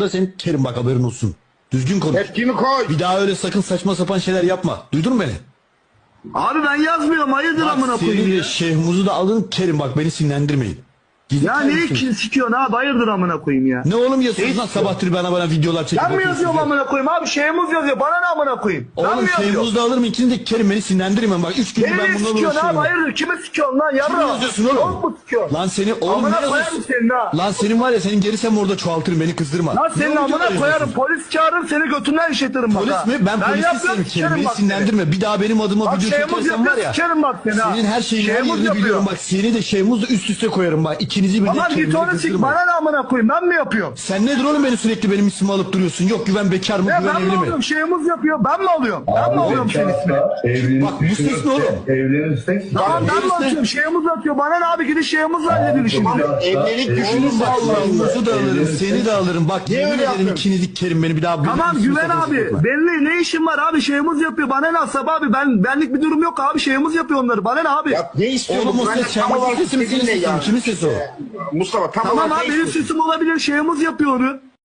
da senin Kerim bak haberin olsun. Düzgün konuş. Tepkimi koy. Bir daha öyle sakın saçma sapan şeyler yapma. Duydun mu beni? Abi ben yazmıyorum hayırdır amına Bak koyayım seni ya. de Şehmuz'u da alın Kerim bak beni sinirlendirmeyin. Gidip Ya neyi ki sikiyorsun abi hayırdır amına koyayım ya. Ne oğlum yazıyorsun lan sabahtır bana bana videolar çekip Ben mi atıyorsun yazıyorum ya? amına koyayım abi şeyimiz yazıyor bana ne amına koyayım. ben Oğlum mi yazıyorum? Şehmuz'u da alırım ikini de Kerim beni sinirlendirmeyin bak. Üç gündür Beni ben ne bununla sikiyorsun abi uğraşıyorum. hayırdır kime sikiyorsun lan yarra. Kimi yazıyorsun oğlum? Çok mu sikiyorsun? Lan seni oğlum Amına ne koyarım yazıyorsun? senin ha. Lan senin var ya senin gerisem orada çoğaltırım beni kızdırma. Lan senin Ne amına videolar koyarım yazıyorsun? polis çağırırım seni götünden işletirim bak Polis ha. mi? Ben, polis yapıyorum, isterim Kerim. Beni bak seni. sinirlendirme. Bir daha benim adıma Bak video Şehmuz çekersen var yapıyor ya. sikerim bak seni ha. Senin her şeyini her Şehmuz yerini yapıyor. biliyorum. Bak seni de Şehmuz'la üst üste koyarım bak. İkinizi birden Kerim'le git onu sik bana ne amına koyayım ben mi yapıyorum? Sen nedir oğlum beni sürekli benim ismimi alıp duruyorsun? Yok güven bekar mı Ya güven ben mi evli mi? alıyorum şeyimiz yapıyor ben mi alıyorum? Ben mi alıyorum senin ismini? Evlenip Bak, bu ses ne oğlum? Evlenirsek Tamam ben mi atıyorum şeyimiz atıyor bana ne abi gidin şeyimizle halledin işimizi. Evlilik Oğlum düşünürse bak Şehmuz'u da alırım seni de alırım. Bak Niye yemin öyle ederim yapıyorsun? ikinizi Kerim beni bir daha benim Tamam ismimi Güven sakın abi sokma. belli ne işin var abi şeyimiz yapıyor bana ne asap abi ben benlik bir durum yok abi şeyimiz yapıyor onları bana ne abi. Ya ne istiyorsun? Oğlum o Ben de ses tam Şehmuz'un olarak sesi mi senin sesin ya? Kimin sesi o? Mustafa tam Tamam olarak abi ne benim istiyorsun? sesim olabilir şeyimiz yapıyor onu.